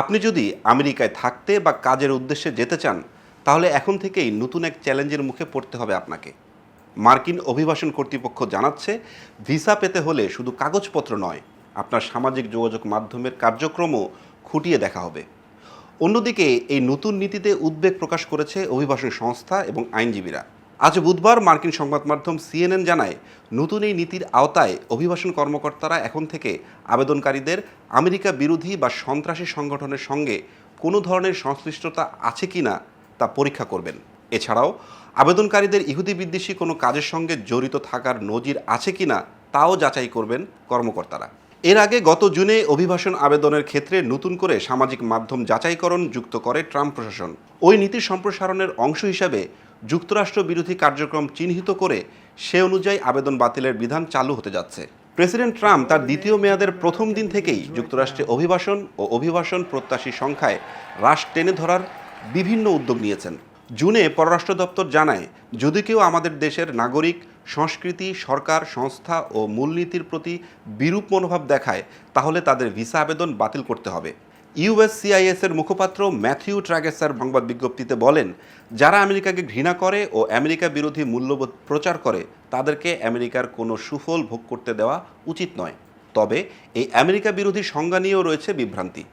আপনি যদি আমেরিকায় থাকতে বা কাজের উদ্দেশ্যে যেতে চান, তাহলে এখন থেকেই নতুন এক চ্যালেঞ্জের মুখে পড়তে হবে আপনাকে। মার্কিন অভিবাসন কর্তৃপক্ষ জানাচ্ছে, ভিসা পেতে হলে শুধু কাগজপত্র নয়, আপনার সামাজিক যোগাযোগ মাধ্যমের কার্যক্রমও খুঁটিয়ে দেখা হবে। অন্যদিকে, এই নতুন নীতিতে উদ্বেগ প্রকাশ করেছে অভিবাসন সংস্থা এবং আইনজীবীরা। আজ বুধবার মার্কিন সংবাদ মাধ্যম সিএনএন জানায়, নতুন এই নীতির আওতায় অভিবাসন কর্মকর্তারা এখন থেকে আবেদনকারীদের আমেরিকা বিরোধী বা সন্ত্রাসী সংগঠনের সঙ্গে কোনো ধরনের সংশ্লিষ্টতা আছে কি না তা পরীক্ষা করবেন। এছাড়াও, আবেদনকারীদের ইহুদি বিদ্বেষী কোনো কাজের সঙ্গে জড়িত থাকার নজির আছে কি না তাও যাচাই করবেন কর্মকর্তারা। এর আগে গত জুনে অভিবাসন আবেদনের ক্ষেত্রে নতুন করে সামাজিক মাধ্যম যাচাইকরণ যুক্ত করে ট্রাম্প প্রশাসন। ওই নীতির সম্প্রসারণের অংশ হিসাবে যুক্তরাষ্ট্র বিরোধী কার্যক্রম চিহ্নিত করে সে অনুযায়ী আবেদন বাতিলের বিধান চালু হতে যাচ্ছে। প্রেসিডেন্ট ট্রাম্প তার দ্বিতীয় মেয়াদের প্রথম দিন থেকেই যুক্তরাষ্ট্রে অভিবাসন ও অভিবাসন প্রত্যাশী সংখ্যায় হ্রাস টেনে ধরার বিভিন্ন উদ্যোগ নিয়েছেন। জুনে পররাষ্ট্র দপ্তর জানায়, যদি কেউ আমাদের দেশের নাগরিক, সংস্কৃতি, সরকার, সংস্থা ও মূলনীতির প্রতি বিরূপ মনোভাব দেখায়, তাহলে তাদের ভিসা আবেদন বাতিল করতে হবে। ইউএসসিআইএস এর মুখপাত্র ম্যাথিউ ট্রাগেসার সংবাদ বিজ্ঞপ্তিতে বলেন, যারা আমেরিকাকে ঘৃণা করে ও আমেরিকা বিরোধী মূল্যবোধ প্রচার করে, তাদেরকে আমেরিকার কোনো সুফল ভোগ করতে দেওয়া উচিত নয়। তবে এই আমেরিকা বিরোধী সংজ্ঞা নিয়েও রয়েছে বিভ্রান্তি।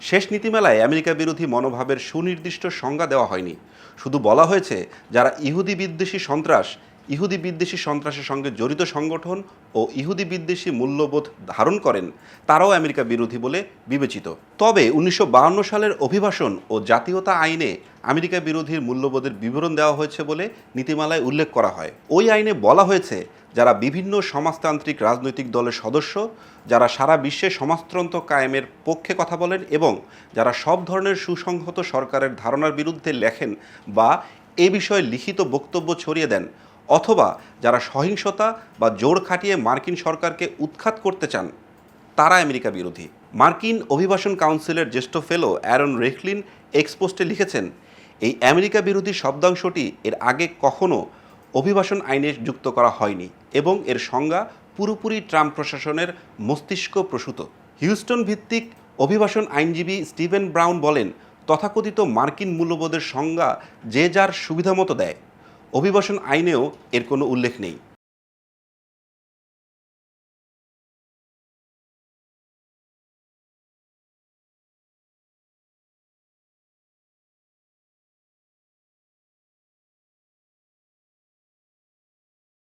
শেষ নীতিমেলায় আমেরিকা বিরোধী মনোভাবের সুনির্দিষ্ট সংজ্ঞা দেওয়া হয়নি। শুধু বলা হয়েছে, যারা ইহুদি বিদ্বেষী সন্ত্রাস, ইহুদি বিদ্বেষী সন্ত্রাসের সঙ্গে জড়িত সংগঠন ও ইহুদি বিদ্বেষী মূল্যবোধ ধারণ করেন, তারাও আমেরিকা বিরোধী বলে বিবেচিত। তবে উনিশশো সালের অভিবাসন ও জাতীয়তা আইনে আমেরিকা বিরোধীর মূল্যবোধের বিবরণ দেওয়া হয়েছে বলে নীতিমালায় উল্লেখ করা হয়। ওই আইনে বলা হয়েছে, যারা বিভিন্ন সমাজতান্ত্রিক রাজনৈতিক দলের সদস্য, যারা সারা বিশ্বে সমাজতন্ত্র কায়েমের পক্ষে কথা বলেন এবং যারা সব ধরনের সুসংহত সরকারের ধারণার বিরুদ্ধে লেখেন বা এ বিষয়ে লিখিত বক্তব্য ছড়িয়ে দেন, অথবা যারা সহিংসতা বা জোর খাটিয়ে মার্কিন সরকারকে উৎখাত করতে চান, তারা আমেরিকা বিরোধী। মার্কিন অভিবাসন কাউন্সিলের জ্যেষ্ঠ ফেলো অ্যারন রেখলিন এক্সপোস্টে লিখেছেন এই আমেরিকা বিরোধী শব্দাংশটি এর আগে কখনো অভিবাসন আইনে যুক্ত করা হয়নি এবং এর সংজ্ঞা পুরোপুরি ট্রাম্প প্রশাসনের মস্তিষ্ক প্রসূত। হিউস্টন ভিত্তিক অভিবাসন আইনজীবী স্টিভেন ব্রাউন বলেন, তথাকথিত মার্কিন মূল্যবোধের সংজ্ঞা যে যার সুবিধামতো দেয়। অভিবাসন আইনেও এর কোনো উল্লেখ নেই।